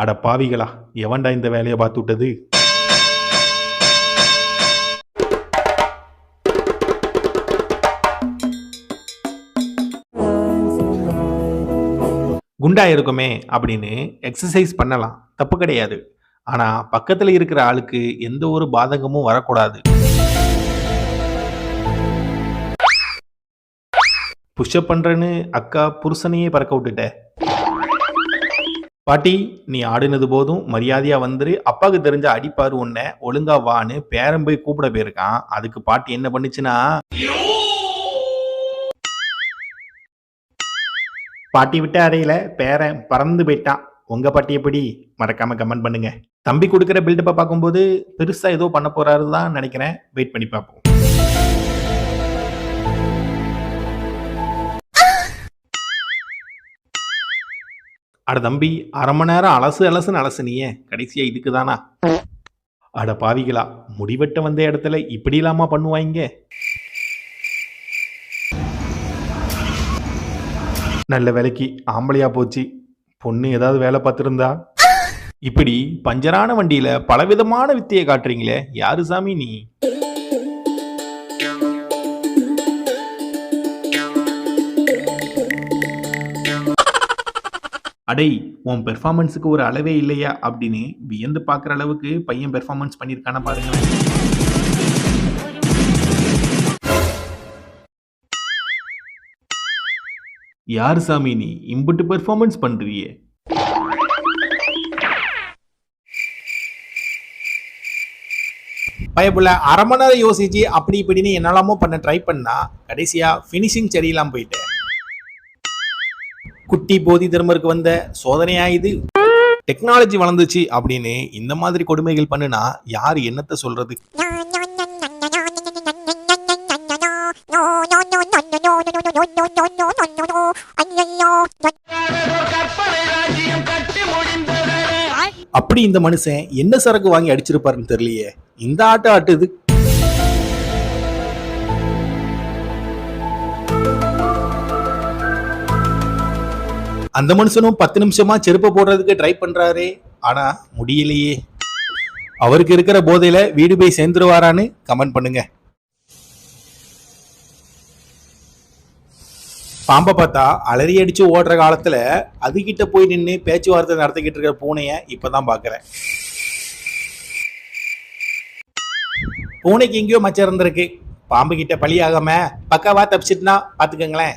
அட பாவிகளா எவன்டா இந்த வேலையை பார்த்து விட்டது? குண்டா இருக்குமே அப்படின்னு எக்ஸசைஸ் பண்ணலாம். தப்பு கிடையாது. ஆனா பக்கத்துல இருக்கிற ஆளுக்கு எந்த ஒரு பாதகமும் வரக்கூடாது. புஷ்அப் பண்றேன்னு அக்கா புருஷனையே பறக்க விட்டுட்ட. பாட்டி நீ ஆடினது போதும் மரியாதையா வந்துரு. அப்பாவுக்கு தெரிஞ்ச அடிப்பாரு உன்னை ஒழுங்கா வான்னு பேரன் போய் கூப்பிட போயிருக்கான். அதுக்கு பாட்டி என்ன பண்ணுச்சுன்னா பாட்டி விட்ட அறையில பேரன் பறந்து போயிட்டான். உங்க பாட்டி எப்படி? மறக்காம கமெண்ட் பண்ணுங்க. தம்பி கொடுக்குற பில்டப்பை பார்க்கும்போது பெருசா ஏதோ பண்ண போறாரு தான் நினைக்கிறேன். வெயிட் பண்ணி பார்ப்போம். அட தம்பி அரை மணி நேரம் அலசு அலசுன்னு அலசுனியே. கடைசியா இதுக்கு தானா அட பாவிகளா முடிவெட்ட வந்த இடத்துல இப்படி இல்லாம பண்ணுவாங்க நல்ல வேலைக்கு ஆம்பளையா போச்சு. பொண்ணு ஏதாவது வேலை பார்த்துருந்தா? இப்படி பஞ்சரான வண்டியில பலவிதமான வித்தையை காட்டுறீங்களே. யாரு சாமி நீ? அடை உன் பெர்ஃபார்மன்ஸுக்கு ஒரு அளவே இல்லையா? அப்படின்னு வியந்து பார்க்குற அளவுக்கு பையன் பெர்ஃபார்மன்ஸ் பண்ணியிருக்கான பாருங்க. யார் சாமி நீ? இம்புட்டு பெர்ஃபார்மன்ஸ் பண்ணுறியே பயப்புல அரை மணி நேரம் யோசிச்சு அப்படி இப்படின்னு என்னெல்லாமோ பண்ண ட்ரை பண்ணா கடைசியா ஃபினிஷிங் சரியில்லாம போயிட்டேன் குட்டி போதி தர்மருக்கு வந்த சோதனையா இது டெக்னாலஜி வளர்ந்துச்சு அப்படின்னு இந்த மாதிரி கொடுமைகள் பண்ணுனா யார் என்னத்த சொல்றது? அப்படி இந்த மனுஷன் என்ன சரக்கு வாங்கி அடிச்சிருப்பாருன்னு தெரியலையே. இந்த ஆட்டம் ஆட்டுது அந்த மனுஷனும் பத்து நிமிஷமா செருப்பு போடுறதுக்கு ட்ரை பண்றாரே. ஆனா முடியலையே. அவருக்கு இருக்கிற போதையில வீடு போய் சேர்ந்துருவாரான்னு கமெண்ட் பண்ணுங்க. பாம்பை பார்த்தா அலறி அடிச்சு ஓடுற காலத்துல அதுகிட்ட போய் நின்று பேச்சுவார்த்தை நடத்திக்கிட்டு இருக்கிற பூனையை இப்பதான் பாக்குறேன் பூனைக்கு எங்கேயோ மச்சம் இருந்திருக்கு. பாம்பு கிட்ட பழியாகாம பக்காவா தப்பிச்சிட்டுனா பாத்துக்கோங்களேன்